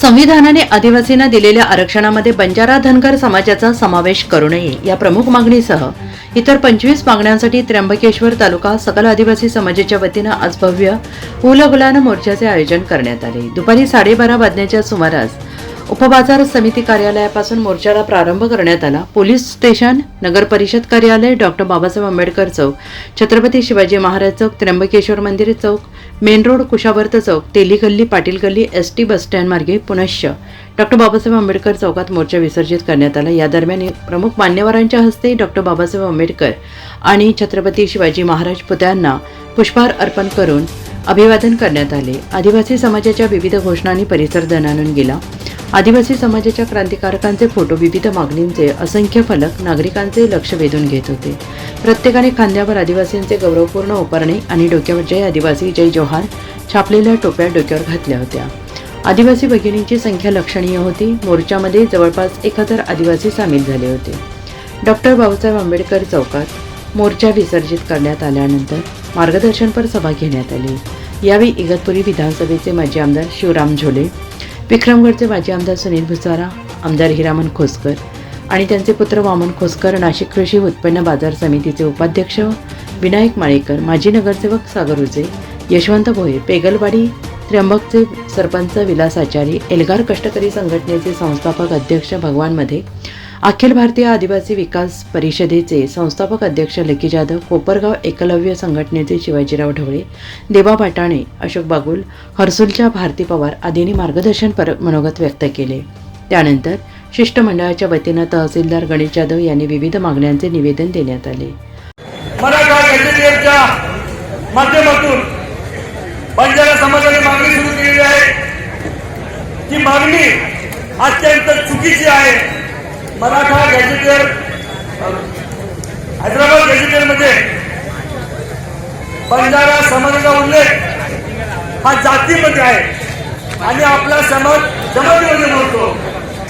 संविधानाने आदिवासींना दिलेल्या आरक्षणामध्ये बंजारा धनगर समाजाचा समावेश करू नये या प्रमुख मागणीसह इतर पंचवीस मागण्यांसाठी त्र्यंबकेश्वर तालुका सकल आदिवासी समाजाच्या वतीनं आज भव्य उलगुलान मोर्चाचे आयोजन करण्यात आले. दुपारी साडेबारा वाजण्याच्या सुमारास उपबाजार समिती कार्यालयापासून मोर्चाला प्रारंभ करण्यात आला. पोलीस स्टेशन नगर परिषद कार्यालय डॉक्टर बाबासाहेब आंबेडकर चौक छत्रपती शिवाजी महाराज चौक त्र्यंबकेश्वर मंदिर चौक मेन रोड कुशावर्त चौक तेली गल्ली पाटील गल्ली एस टी बसस्टँड मार्गे पुनश्च डॉक्टर बाबासाहेब आंबेडकर चौकात मोर्चा विसर्जित करण्यात आला. या दरम्यान प्रमुख मान्यवरांच्या हस्ते डॉक्टर बाबासाहेब आंबेडकर आणि छत्रपती शिवाजी महाराज पुतळ्यांना पुष्पहार अर्पण करून अभिवादन करण्यात आले. आदिवासी समाजाच्या विविध घोषणांनी परिसर दणानून गेला. आदिवासी समाजाच्या क्रांतिकारकांचे फोटो विविध मागणींचे असंख्य फलक नागरिकांचे लक्ष वेधून घेत होते. प्रत्येकाने खांद्यावर आदिवासींचे गौरवपूर्ण उपरणे आणि डोक्यावर जय आदिवासी जय जोहार छापलेल्या टोप्या डोक्यावर घातल्या होत्या. आदिवासी भगिनींची संख्या लक्षणीय होती. मोर्चामध्ये जवळपास एक हजार आदिवासी सामील झाले होते. डॉक्टर बाबासाहेब आंबेडकर चौकात मोर्चा विसर्जित करण्यात आल्यानंतर मार्गदर्शनपर सभा घेण्यात आली. यावेळी इगतपुरी विधानसभेचे माजी आमदार शिवराम झोले विक्रमगडचे माजी आमदार सुनील भुसारा आमदार हिरामन खोसकर आणि त्यांचे पुत्र वामन खोसकर नाशिक कृषी उत्पन्न बाजार समितीचे उपाध्यक्ष विनायक माळेकर माजी नगरसेवक सागर उजे यशवंत भोये पेगलवाडी त्र्यंबकचे सरपंच विलास आचारी एल्गार कष्टकरी संघटनेचे संस्थापक अध्यक्ष भगवानमध्ये अखिल भारतीय आदिवासी विकास परिषदेचे संस्थापक अध्यक्ष लकी जाधव कोपरगाव एकलव्य संघटनेचे शिवाजीराव ढवळे देवा भाटाणे अशोक बागुल हर्सुलच्या भारती पवार आदींनी मार्गदर्शन पर मनोगत व्यक्त केले. त्यानंतर शिष्टमंडळाच्या वतीनं तहसीलदार गणेश जाधव यांनी विविध मागण्यांचे निवेदन देण्यात आले. माध्यमातून बंजारा समाजाने मागणी सुरू केलेली आहे. ती मागणी अत्यंत चुकीची आहे. मराठा गॅजेटियर हैदराबाद गॅजेटियरमध्ये बंजारा समाजाचा उल्लेख हा जातीमध्ये आहे. आणि आपला समाज जमातीमध्ये मोडतो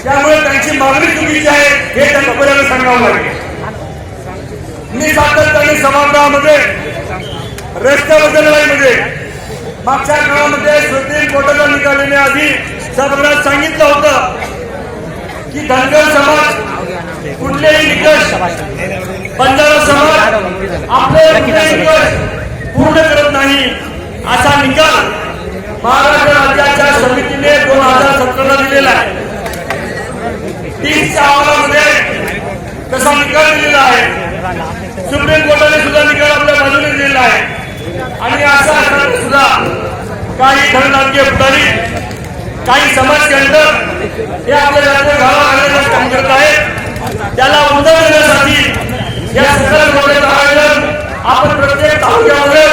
त्यामुळे त्यांची मागणी चुकीची आहे हे त्यांना पहिल्यांदा सांगावं लागेल. मी सातत्याने सभागृहामध्ये रस्त्यावर बदलवाईमध्ये मागच्या काळामध्ये सुप्रीम कोर्टाचा निकाल येण्याआधी सभागृहात सांगितलं होतं. की धनगर समाज कुठलेही निकष बंजारा समाज आपले निकष पूर्ण करत नाही. असा निकाल महाराष्ट्र राज्याच्या समितीने दोन हजार सतराला दिलेला आहे. तीसच्या अहवालामध्ये तसा निकाल दिलेला आहे. सुप्रीम कोर्टाने सुद्धा निकाल आपल्या बाजूने दिलेला आहे. आणि असा असताना सुद्धा काही धनराजकीय पुढारी काही समाज केंद्र हे आपल्या राज्य घाला घालण्याचं काम करत आहेत त्याला उत्तर देण्यासाठी या सकल मोठ्याचं आयोजन आपण प्रत्येक तालुक्यामध्ये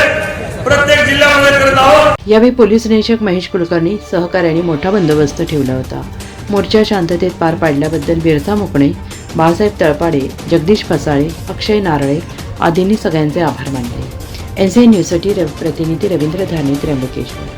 प्रत्येक जिल्ह्यामध्ये करत आहोत. यावेळी पोलीस निरीक्षक महेश कुलकर्णी सहकार्याने मोठा बंदोबस्त ठेवला होता. मोर्चा शांततेत पार पाडल्याबद्दल बिरसा मुकणे बाळासाहेब तळपाडे जगदीश फसाळे अक्षय नारळे आदींनी सगळ्यांचे आभार मानले. एन सी न्यूजसाठी प्रतिनिधी रवींद्र धाने त्र्यंबकेश्वर.